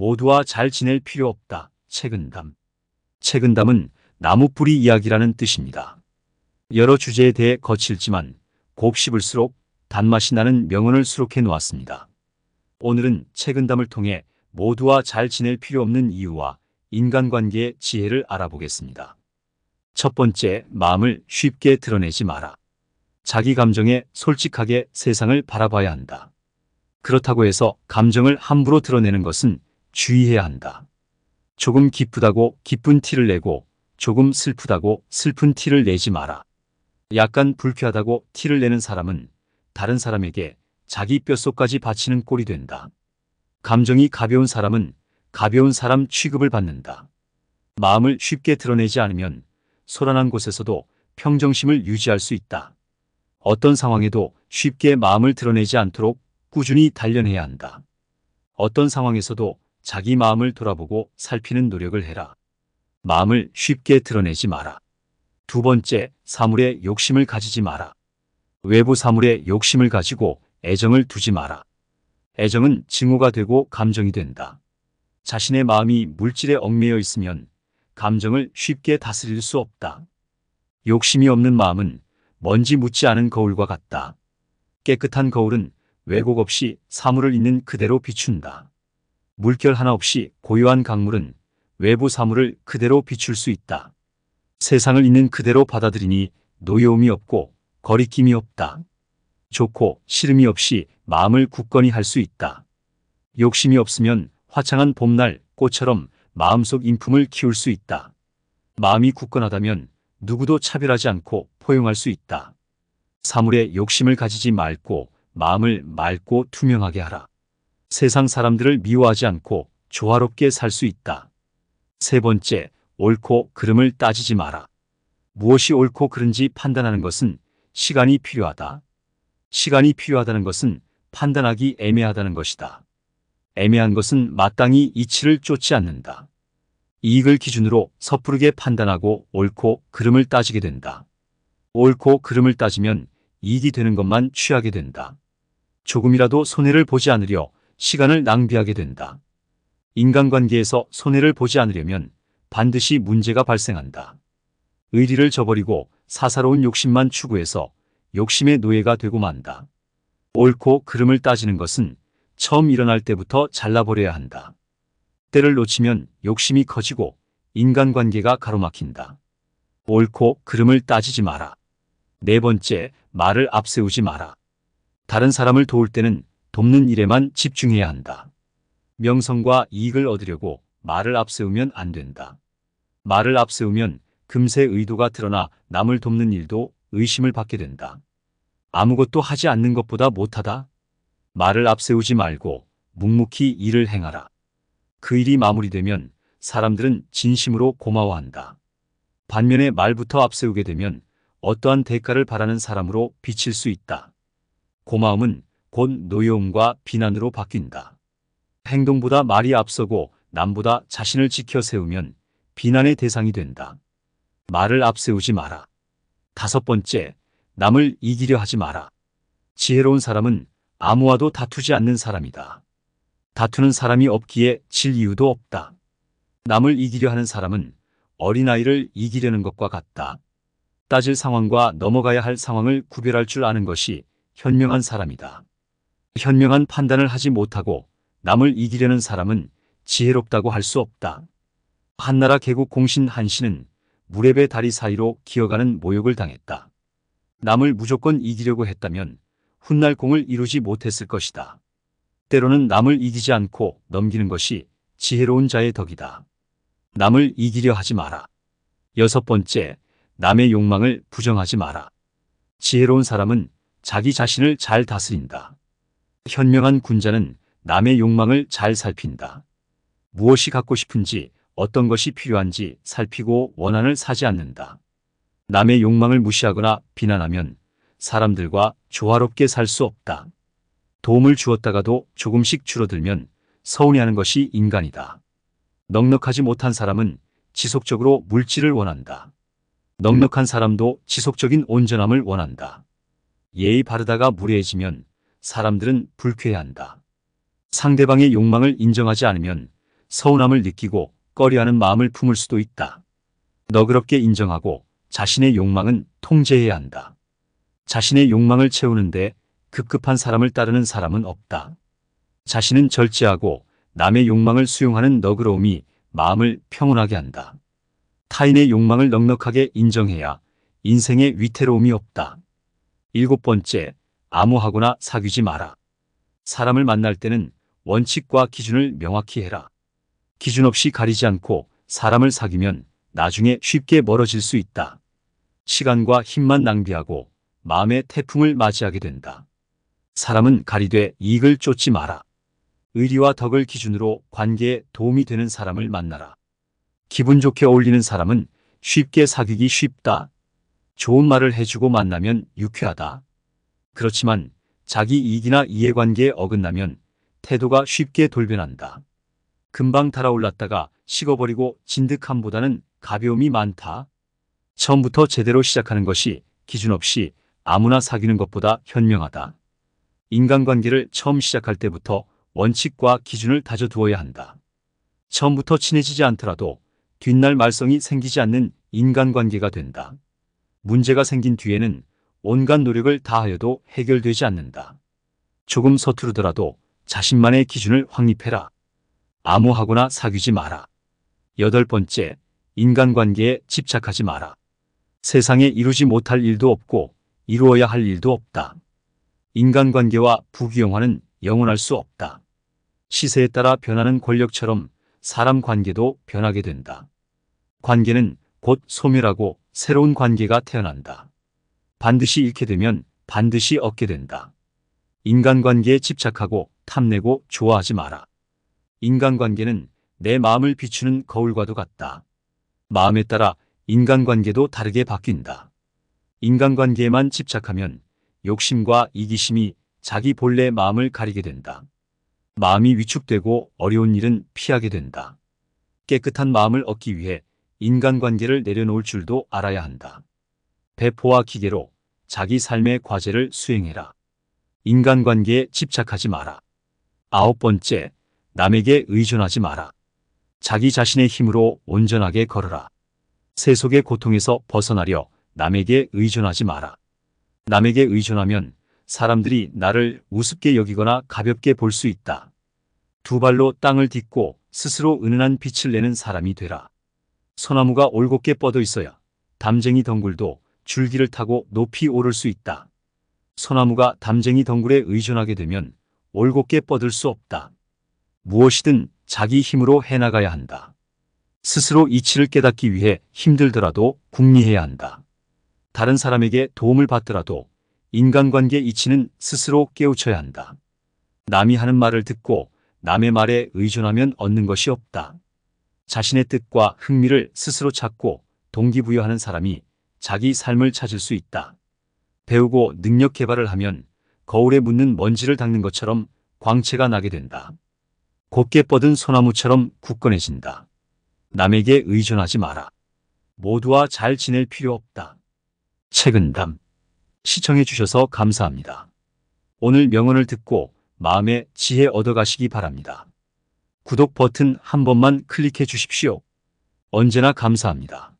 모두와 잘 지낼 필요 없다. 책은담. 책은담은 나무뿌리 이야기라는 뜻입니다. 여러 주제에 대해 거칠지만 곱씹을수록 단맛이 나는 명언을 수록해 놓았습니다. 오늘은 책은담을 통해 모두와 잘 지낼 필요 없는 이유와 인간관계의 지혜를 알아보겠습니다. 첫 번째, 마음을 쉽게 드러내지 마라. 자기 감정에 솔직하게 세상을 바라봐야 한다. 그렇다고 해서 감정을 함부로 드러내는 것은 주의해야 한다. 조금 기쁘다고 기쁜 티를 내고 조금 슬프다고 슬픈 티를 내지 마라. 약간 불쾌하다고 티를 내는 사람은 다른 사람에게 자기 뼛속까지 바치는 꼴이 된다. 감정이 가벼운 사람은 가벼운 사람 취급을 받는다. 마음을 쉽게 드러내지 않으면 소란한 곳에서도 평정심을 유지할 수 있다. 어떤 상황에도 쉽게 마음을 드러내지 않도록 꾸준히 단련해야 한다. 어떤 상황에서도 자기 마음을 돌아보고 살피는 노력을 해라. 마음을 쉽게 드러내지 마라. 두 번째, 사물에 욕심을 가지지 마라. 외부 사물에 욕심을 가지고 애정을 두지 마라. 애정은 증오가 되고 감정이 된다. 자신의 마음이 물질에 얽매여 있으면 감정을 쉽게 다스릴 수 없다. 욕심이 없는 마음은 먼지 묻지 않은 거울과 같다. 깨끗한 거울은 왜곡 없이 사물을 있는 그대로 비춘다. 물결 하나 없이 고요한 강물은 외부 사물을 그대로 비출 수 있다. 세상을 있는 그대로 받아들이니 노여움이 없고 거리낌이 없다. 좋고 싫음이 없이 마음을 굳건히 할 수 있다. 욕심이 없으면 화창한 봄날 꽃처럼 마음속 인품을 키울 수 있다. 마음이 굳건하다면 누구도 차별하지 않고 포용할 수 있다. 사물에 욕심을 가지지 말고 마음을 맑고 투명하게 하라. 세상 사람들을 미워하지 않고 조화롭게 살 수 있다. 세 번째, 옳고 그름을 따지지 마라. 무엇이 옳고 그른지 판단하는 것은 시간이 필요하다. 시간이 필요하다는 것은 판단하기 애매하다는 것이다. 애매한 것은 마땅히 이치를 쫓지 않는다. 이익을 기준으로 섣부르게 판단하고 옳고 그름을 따지게 된다. 옳고 그름을 따지면 이익이 되는 것만 취하게 된다. 조금이라도 손해를 보지 않으려 시간을 낭비하게 된다. 인간관계에서 손해를 보지 않으려면 반드시 문제가 발생한다. 의리를 저버리고 사사로운 욕심만 추구해서 욕심의 노예가 되고 만다. 옳고 그름을 따지는 것은 처음 일어날 때부터 잘라버려야 한다. 때를 놓치면 욕심이 커지고 인간관계가 가로막힌다. 옳고 그름을 따지지 마라. 네 번째, 말을 앞세우지 마라. 다른 사람을 도울 때는 돕는 일에만 집중해야 한다. 명성과 이익을 얻으려고 말을 앞세우면 안 된다. 말을 앞세우면 금세 의도가 드러나 남을 돕는 일도 의심을 받게 된다. 아무것도 하지 않는 것보다 못하다. 말을 앞세우지 말고 묵묵히 일을 행하라. 그 일이 마무리되면 사람들은 진심으로 고마워한다. 반면에 말부터 앞세우게 되면 어떠한 대가를 바라는 사람으로 비칠 수 있다. 고마움은 곧 노여움과 비난으로 바뀐다. 행동보다 말이 앞서고 남보다 자신을 지켜 세우면 비난의 대상이 된다. 말을 앞세우지 마라. 다섯 번째, 남을 이기려 하지 마라. 지혜로운 사람은 아무와도 다투지 않는 사람이다. 다투는 사람이 없기에 질 이유도 없다. 남을 이기려 하는 사람은 어린아이를 이기려는 것과 같다. 따질 상황과 넘어가야 할 상황을 구별할 줄 아는 것이 현명한 사람이다. 현명한 판단을 하지 못하고 남을 이기려는 사람은 지혜롭다고 할 수 없다. 한나라 개국 공신 한씨는 무렵의 다리 사이로 기어가는 모욕을 당했다. 남을 무조건 이기려고 했다면 훗날 공을 이루지 못했을 것이다. 때로는 남을 이기지 않고 넘기는 것이 지혜로운 자의 덕이다. 남을 이기려 하지 마라. 여섯 번째, 남의 욕망을 부정하지 마라. 지혜로운 사람은 자기 자신을 잘 다스린다. 현명한 군자는 남의 욕망을 잘 살핀다. 무엇이 갖고 싶은지 어떤 것이 필요한지 살피고 원한을 사지 않는다. 남의 욕망을 무시하거나 비난하면 사람들과 조화롭게 살 수 없다. 도움을 주었다가도 조금씩 줄어들면 서운해하는 것이 인간이다. 넉넉하지 못한 사람은 지속적으로 물질을 원한다. 넉넉한 사람도 지속적인 온전함을 원한다. 예의 바르다가 무례해지면 사람들은 불쾌해한다. 상대방의 욕망을 인정하지 않으면 서운함을 느끼고 꺼려하는 마음을 품을 수도 있다. 너그럽게 인정하고 자신의 욕망은 통제해야 한다. 자신의 욕망을 채우는데 급급한 사람을 따르는 사람은 없다. 자신은 절제하고 남의 욕망을 수용하는 너그러움이 마음을 평온하게 한다. 타인의 욕망을 넉넉하게 인정해야 인생에 위태로움이 없다. 일곱 번째, 암호하거나 사귀지 마라. 사람을 만날 때는 원칙과 기준을 명확히 해라. 기준 없이 가리지 않고 사람을 사귀면 나중에 쉽게 멀어질 수 있다. 시간과 힘만 낭비하고 마음의 태풍을 맞이하게 된다. 사람은 가리되 이익을 쫓지 마라. 의리와 덕을 기준으로 관계에 도움이 되는 사람을 만나라. 기분 좋게 어울리는 사람은 쉽게 사귀기 쉽다. 좋은 말을 해주고 만나면 유쾌하다. 그렇지만 자기 이익이나 이해관계에 어긋나면 태도가 쉽게 돌변한다. 금방 달아올랐다가 식어버리고 진득함보다는 가벼움이 많다. 처음부터 제대로 시작하는 것이 기준 없이 아무나 사귀는 것보다 현명하다. 인간관계를 처음 시작할 때부터 원칙과 기준을 다져두어야 한다. 처음부터 친해지지 않더라도 뒷날 말썽이 생기지 않는 인간관계가 된다. 문제가 생긴 뒤에는 온갖 노력을 다하여도 해결되지 않는다. 조금 서투르더라도 자신만의 기준을 확립해라. 암호하거나 사귀지 마라. 여덟 번째, 인간관계에 집착하지 마라. 세상에 이루지 못할 일도 없고 이루어야 할 일도 없다. 인간관계와 부귀영화는 영원할 수 없다. 시세에 따라 변하는 권력처럼 사람 관계도 변하게 된다. 관계는 곧 소멸하고 새로운 관계가 태어난다. 반드시 잃게 되면 반드시 얻게 된다. 인간관계에 집착하고 탐내고 좋아하지 마라. 인간관계는 내 마음을 비추는 거울과도 같다. 마음에 따라 인간관계도 다르게 바뀐다. 인간관계에만 집착하면 욕심과 이기심이 자기 본래 마음을 가리게 된다. 마음이 위축되고 어려운 일은 피하게 된다. 깨끗한 마음을 얻기 위해 인간관계를 내려놓을 줄도 알아야 한다. 배포와 기계로 자기 삶의 과제를 수행해라. 인간관계에 집착하지 마라. 아홉 번째, 남에게 의존하지 마라. 자기 자신의 힘으로 온전하게 걸어라. 세속의 고통에서 벗어나려 남에게 의존하지 마라. 남에게 의존하면 사람들이 나를 우습게 여기거나 가볍게 볼 수 있다. 두 발로 땅을 딛고 스스로 은은한 빛을 내는 사람이 되라. 소나무가 올곧게 뻗어 있어야 담쟁이 덩굴도 줄기를 타고 높이 오를 수 있다. 소나무가 담쟁이 덩굴에 의존하게 되면 올곧게 뻗을 수 없다. 무엇이든 자기 힘으로 해나가야 한다. 스스로 이치를 깨닫기 위해 힘들더라도 궁리해야 한다. 다른 사람에게 도움을 받더라도 인간관계 이치는 스스로 깨우쳐야 한다. 남이 하는 말을 듣고 남의 말에 의존하면 얻는 것이 없다. 자신의 뜻과 흥미를 스스로 찾고 동기부여하는 사람이 자기 삶을 찾을 수 있다. 배우고 능력 개발을 하면 거울에 묻는 먼지를 닦는 것처럼 광채가 나게 된다. 곧게 뻗은 소나무처럼 굳건해진다. 남에게 의존하지 마라. 모두와 잘 지낼 필요 없다. 책은담 시청해 주셔서 감사합니다. 오늘 명언을 듣고 마음의 지혜 얻어가시기 바랍니다. 구독 버튼 한 번만 클릭해 주십시오. 언제나 감사합니다.